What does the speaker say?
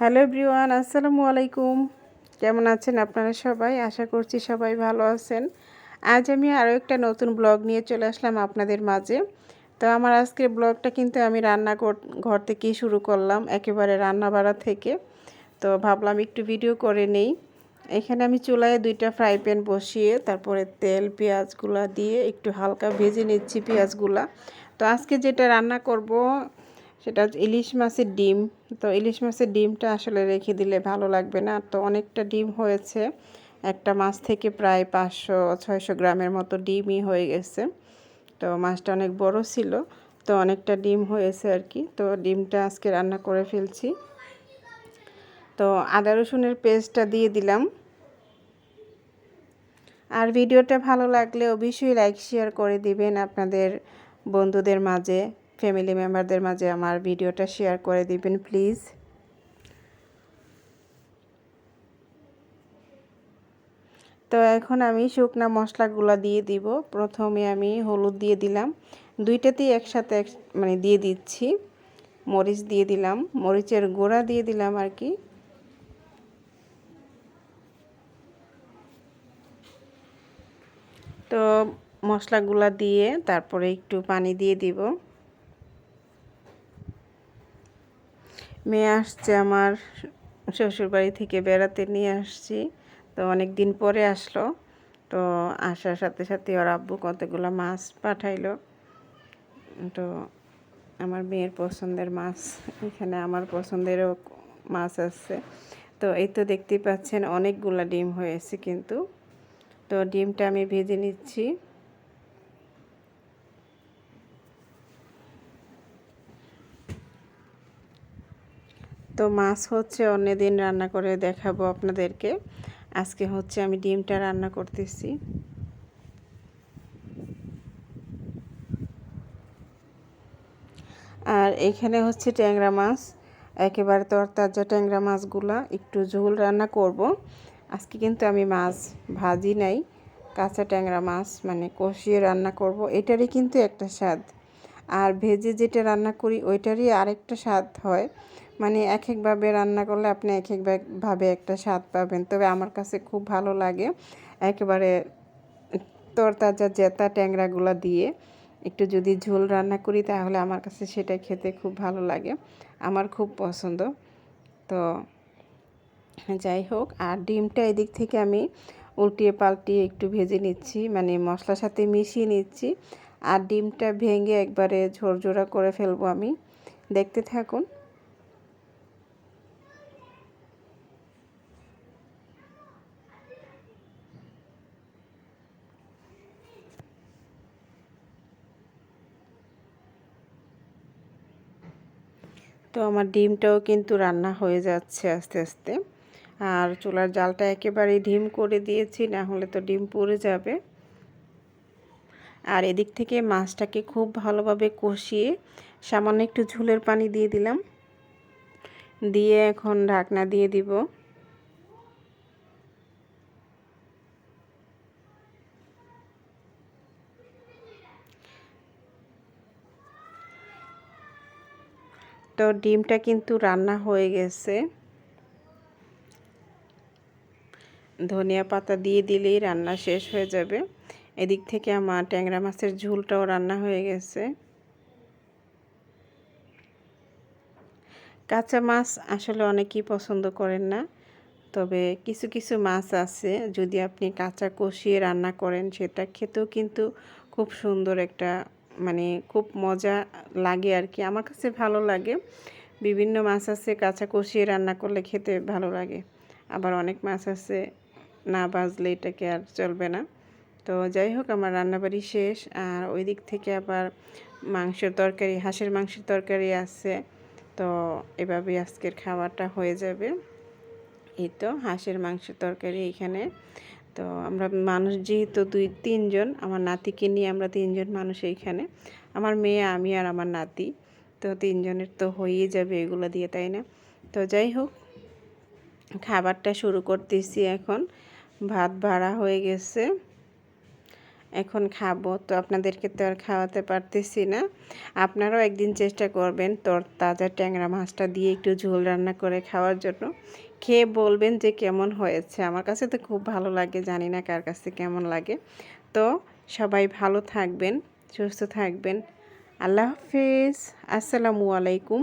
Hello everyone, আসসালামু আলাইকুম। কেমন আছেন আপনারা সবাই? আশা করছি সবাই ভালো আছেন। আজ আমি আরও একটা নতুন ব্লগ নিয়ে চলে আসলাম আপনাদের মাঝে। তো আমার আজকের ব্লগটা কিন্তু আমি রান্না ঘর থেকেই শুরু করলাম, একেবারে রান্না বাড়া থেকে। তো ভাবলাম একটু ভিডিও করে নেই। এখানে আমি চুলায় দুইটা ফ্রাই প্যান বসিয়ে, তারপরে তেল, পেঁয়াজগুলা দিয়ে একটু হালকা ভেজে নিচ্ছি পেঁয়াজগুলা। তো আজকে যেটা রান্না করব সেটা হচ্ছে ইলিশ মাছের ডিম। তো ইলিশ মাছের ডিমটা আসলে রেখে দিলে ভালো লাগবে না। তো অনেকটা ডিম হয়েছে। একটা মাছ থেকে প্রায় পাঁচশো, ছয়শো গ্রামের মতো ডিমই হয়ে গেছে। তো মাছটা অনেক বড় ছিল। তো অনেকটা ডিম হয়েছে আর কি। তো ডিমটা আজকে রান্না করে ফেলছি। তো আদা রসুনের পেস্টটা দিয়ে দিলাম। আর ভিডিওটা ভালো লাগলে অবশ্যই লাইক, শেয়ার করে দিবেন আপনাদের বন্ধুদের মাঝে। ফ্যামিলি মেম্বারদের মাঝে আমার ভিডিওটা শেয়ার করে দিবেন প্লিজ তো এখন আমি শুকনা মশলাগুলো দিয়ে দিব। প্রথমে আমি হলুদ দিয়ে দিলাম। দুইটাতেই একসাথে মানে দিয়ে দিচ্ছি। মরিচ দিয়ে দিলাম। মরিচের গোড়া দিয়ে দিলাম আর কি। তো মশলাগুলা দিয়ে তারপরে একটু পানি দিয়ে দিব। মেয়ে আসছে আমার শ্বশুরবাড়ি থেকে বেড়াতে নিয়ে আসছি। তো অনেক দিন পরে আসলো। তো আসার সাথে সাথে ওর আব্বু কতগুলো মাছ পাঠাইলো। তো আমার মেয়ের পছন্দের মাছ, এখানে আমার পছন্দেরও মাছ আছে। তো এই তো দেখতেই পাচ্ছেন, অনেকগুলো ডিম হয়েছে কিন্তু। তো ডিমটা আমি ভেজে নিচ্ছি। তো মাছ হচ্ছে অন্য দিন রান্না করে দেখাবো আপনাদেরকে। আজকে হচ্ছে আমি ডিমটা রান্না করতেছি। আর এখানে হচ্ছে ট্যাংরা মাছ। একেবারে তরতাজা ট্যাংরা মাছগুলা। একটু ঝোল রান্না করব। আজকে কিন্তু আমি মাছ ভাজি নাই। কাঁচা ট্যাংরা মাছ মানে কষিয়ে রান্না করব। এটারই কিন্তু একটা স্বাদ। আর ভেজে যেটা রান্না করি, ওইটারই আরেকটা স্বাদ হয়। মানে এক একভাবে রান্না করলে আপনি এক একভাবে একটা স্বাদ পাবেন। তবে আমার কাছে খুব ভালো লাগে একেবারে তরতাজা জেতা ট্যাংরাগুলো দিয়ে একটু যদি ঝোল রান্না করি তাহলে আমার কাছে সেটা খেতে খুব ভালো লাগে। আমার খুব পছন্দ। তো যাই হোক, আর ডিমটা এদিক থেকে আমি উল্টিয়ে পাল্টিয়ে একটু ভেজে নিচ্ছি মানে মশলার সাথে মিশিয়ে নিচ্ছি। আর ডিমটা ভেঙে একবারে ঝোরঝোরা করে ফেলব আমি। দেখতে থাকুন। তো আমার ডিমটাও কিন্তু রান্না হয়ে যাচ্ছে আস্তে আস্তে। আর চুলার জালটা একেবারেই ডিম করে দিয়েছি, না হলে তো ডিম পড়ে যাবে। আর এদিক থেকে মাছটাকে খুব ভালোভাবে কষিয়ে সামান্য একটু ঝোলের পানি দিয়ে দিলাম। দিয়ে এখন ঢাকনা দিয়ে দিব। তো ডিমটা কিন্তু রান্না হয়ে গেছে। ধনিয়া পাতা দিয়ে দিলেই রান্না শেষ হয়ে যাবে। এদিক থেকে আমার ট্যাংরা মাছের ঝুলটাও রান্না হয়ে গেছে। কাঁচা মাছ আসলে অনেকেই পছন্দ করেন না, তবে কিছু কিছু মাছ আছে যদি আপনি কাঁচা কষিয়ে রান্না করেন, সেটা খেতেও কিন্তু খুব সুন্দর একটা মানে খুব মজা লাগে আর কি। আমার কাছে ভালো লাগে। বিভিন্ন মাছ আছে, কাঁচা কষিয়ে রান্না করলে খেতে ভালো লাগে। আবার অনেক মাছ আছে, না বাজলে এটাকে আর চলবে না। তো যাই হোক, আমার রান্নাবাড়ি শেষ। আর ওই দিক থেকে আবার মাংসের তরকারি, হাঁসের মাংসের তরকারি আছে। তো এভাবেই আজকের খাবারটা হয়ে যাবে। এই তো, হাঁসের মাংসের তরকারি এখানে। তো আমরা মানুষ যেহেতু দুই, তিনজন, আমার নাতিকে নিয়ে আমরা তিনজন মানুষ এইখানে। আমার মেয়ে, আমি আর আমার নাতি। তো তিনজনের তো হয়েই যাবে এগুলো দিয়ে, তাই না? তো যাই হোক, খাবারটা শুরু করতেছি এখন। ভাত ভাড়া হয়ে গেছে। এখন খাব, তো আপনাদেরকে তো আর খাওয়াতে পারতেছি না। আপনারাও একদিন চেষ্টা করবেন তোর তাজা ট্যাংরা মাছটা দিয়ে একটু ঝোল রান্না করে খাওয়ার জন্য। খেয়ে বলবেন যে কেমন হয়েছে। আমার কাছে তো খুব ভালো লাগে, জানি না কার কাছে কেমন লাগে। তো সবাই ভালো থাকবেন, সুস্থ থাকবেন। আল্লাহ হাফিজ। আসসালামু আলাইকুম।